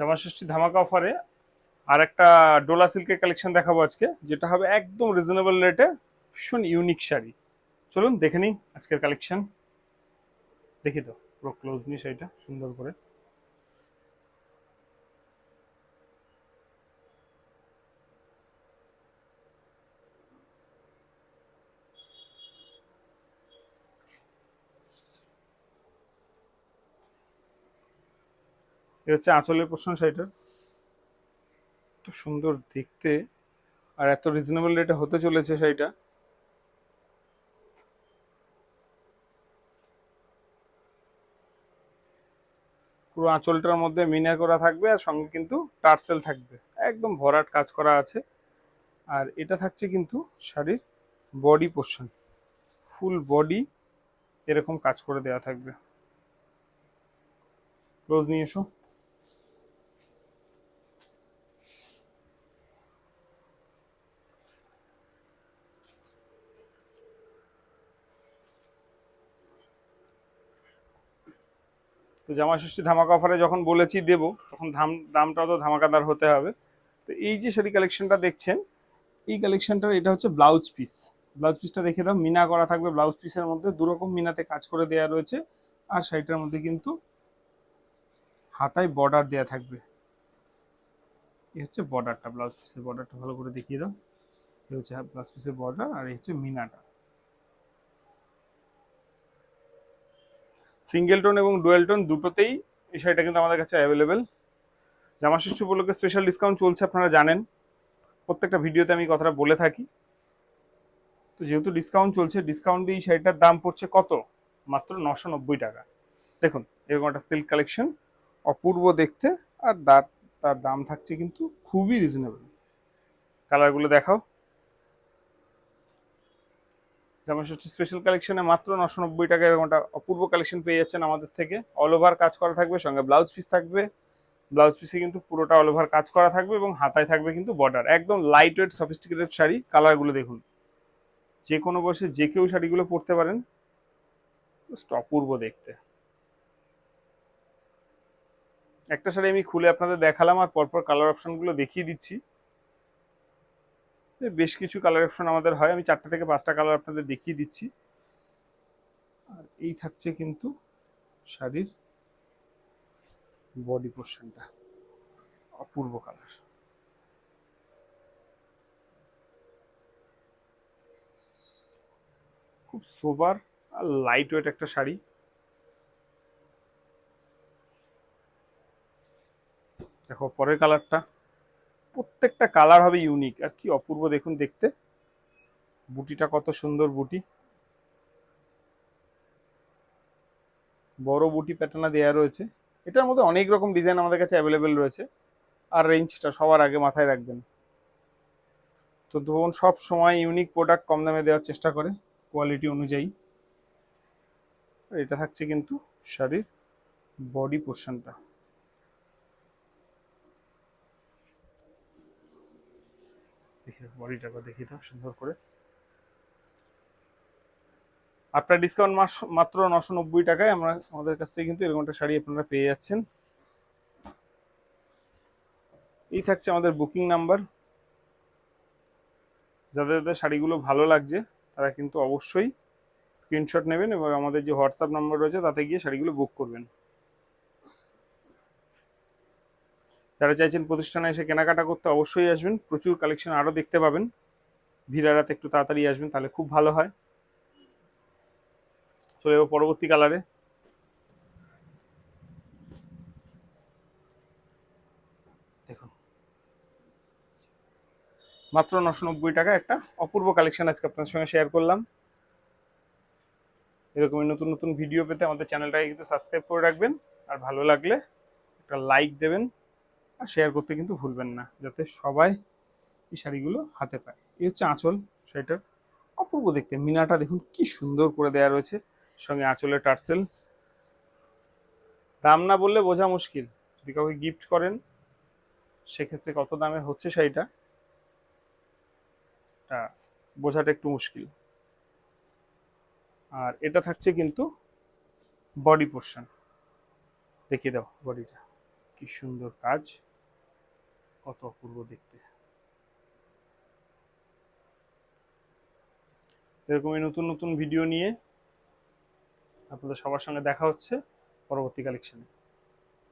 জামা ষষ্ঠী ধামাকা অফারে আর একটা ডোলা সিল্কের কালেকশন দেখাবো আজকে, যেটা হবে একদম রিজনেবল রেটে ভীষণ ইউনিক শাড়ি। চলুন দেখে নিই আজকের কালেকশন দেখি তো, পুরো ক্লোজ নি শাড়িটা সুন্দর করে। এ হচ্ছে আঁচলের পোর্শন শাড়িটার এত সুন্দর দেখতে। আর এত রিজনেবল রেটে হতে চলেছে শাড়িটা পুরো আঁচলটার মধ্যে মিনা করা থাকবে আর সঙ্গে কিন্তু টার্সেল থাকবে। একদম ভরাট কাজ করা আছে। আর এটা থাকছে কিন্তু শাড়ির বডি পোর্শন ফুল বডি এরকম কাজ করে দেওয়া থাকবে। ক্লোজ নিয়ে এসো। তো জামা ষষ্ঠী ধামাকা অফারে যখন বলেছি দেবো, তখন দাম দামটাও তো ধামাকাদার হতে হবে। তো এই যে শাড়ি কালেকশনটা দেখছেন, এই কালেকশনটার এটা হচ্ছে ব্লাউজ পিস ব্লাউজ পিসটা দেখে দাও, মিনা করা থাকবে ব্লাউজ পিসের মধ্যে। দুরকম মিনাতে কাজ করে দেওয়া রয়েছে, আর শাড়িটার মধ্যে কিন্তু হাতায় বর্ডার দেওয়া থাকবে। এই হচ্ছে বর্ডারটা ব্লাউজ পিসের বর্ডারটা ভালো করে দেখিয়ে দাও। এই হচ্ছে ব্লাউজ পিসের বর্ডার আর এই হচ্ছে মিনাটা। সিঙ্গেল টোন এবং ডুয়েল টোন দুটোতেই এই শাড়িটা কিন্তু আমাদের কাছে অ্যাভেলেবেল জামা ষষ্ঠী উপলক্ষে স্পেশাল ডিসকাউন্ট চলছে, আপনারা জানেন। প্রত্যেকটা ভিডিওতে আমি কথাটা বলে থাকি। তো যেহেতু ডিসকাউন্ট চলছে ডিসকাউন্ট দিয়ে এই শাড়িটার দাম পড়ছে কত? মাত্র নশো নব্বই টাকা। দেখুন, এরকম একটা সিল্ক কালেকশন অপূর্ব দেখতে, আর তার তার দাম থাকছে কিন্তু খুবই রিজনেবল কালারগুলো দেখাও। জামা ষষ্ঠী স্পেশাল কালেকশনে মাত্র নশো নব্বই টাকা এরকম একটা অপূর্ব কালেকশন পেয়ে যাচ্ছেন আমাদের থেকে। অল ওভার কাজ করা থাকবে, সঙ্গে ব্লাউজ পিস থাকবে। ব্লাউজ পিসে কিন্তু পুরোটা অল ওভার কাজ করা থাকবে এবং হাতায় থাকবে কিন্তু বর্ডার একদম লাইট ওয়েট সফিস্টিকেটেড শাড়ি কালারগুলো দেখুন। যে কোনো বয়সে যে কেউ শাড়িগুলো পরতে পারেন অপূর্ব দেখতে। একটা শাড়ি আমি খুলে আপনাদের দেখালাম আর পরপর কালার অপশনগুলো দেখিয়ে দিচ্ছি। বেশ কিছু কালার অপশন আমাদের হয়। আমি চারটা থেকে পাঁচটা কালার আপনাদের দেখিয়ে দিচ্ছি। আর এই থাকছে কিন্তু শাড়ির বডি পোর্শনটা অপূর্ব কালার খুব সোবার আর লাইট ওয়েট একটা শাড়ি। দেখো, পরের কালারটা প্রত্যেকটা কালার হবে ইউনিক আর কি অপূর্ব দেখুন দেখতে। বুটিটা কত সুন্দর বুটি। বড় বুটি প্যাটার্না দেওয়া রয়েছে। এটার মধ্যে অনেক রকম ডিজাইন আমাদের কাছে অ্যাভেলেবেল রয়েছে। আর রেঞ্জটা সবার আগে মাথায় রাখবেন। তো ধরুন সব সময় ইউনিক প্রোডাক্ট কম দামে দেওয়ার চেষ্টা করে কোয়ালিটি অনুযায়ী। এটা থাকছে কিন্তু শাড়ির বডি পোর্শনটা দেখি বডিটাকে দেখি দাও, সুন্দর করে। আপনার ডিসকাউন্ট মাস মাত্র নশো নব্বই টাকায় আমরা আমাদের কাছ থেকে কিন্তু এরকম একটা শাড়ি আপনারা পেয়ে যাচ্ছেন। এই থাকছে আমাদের বুকিং নাম্বার যাদের যাদের শাড়িগুলো ভালো লাগছে, তারা কিন্তু অবশ্যই স্ক্রিনশট নেবেন এবং আমাদের যে হোয়াটসঅ্যাপ নাম্বার রয়েছে, তাতে গিয়ে শাড়িগুলো বুক করবেন। যারা চাইছেন প্রতিষ্ঠানে এসে কেনাকাটা করতে অবশ্যই আসবেন। প্রচুর কালেকশন আরও দেখতে পাবেন। ভিড় রাতে একটু তাড়াতাড়ি আসবেন, তাহলে খুব ভালো হয়। চলে যাব পরবর্তী কালারে দেখুন। মাত্র নশো নব্বই টাকা একটা অপূর্ব কালেকশন আজকে আপনার সঙ্গে শেয়ার করলাম। এরকমই নতুন নতুন ভিডিও পেতে আমাদের চ্যানেলটাকে কিন্তু সাবস্ক্রাইব করে রাখবেন। আর ভালো লাগলে একটা লাইক দেবেন। আর শেয়ার করতে কিন্তু ভুলবেন না, যাতে সবাই এই শাড়িগুলো হাতে পায়। এই হচ্ছে আঁচল শাড়িটার অপূর্ব দেখতে। মিনাটা দেখুন কি সুন্দর করে দেওয়া রয়েছে সঙ্গে আঁচলের টার্সেল। দাম না বললে বোঝা মুশকিল। যদি কাউকে গিফট করেন, সেক্ষেত্রে কত দামে হচ্ছে শাড়িটা? বোঝাটা একটু মুশকিল। আর এটা থাকছে কিন্তু বডি পোর্শন দেখিয়ে দাও বডিটা কি সুন্দর কাজ। কত অপূর্ব দেখতে। এরকমই নতুন নতুন ভিডিও নিয়ে আপনাদের সবার সঙ্গে দেখা হচ্ছে পরবর্তী কালেকশনে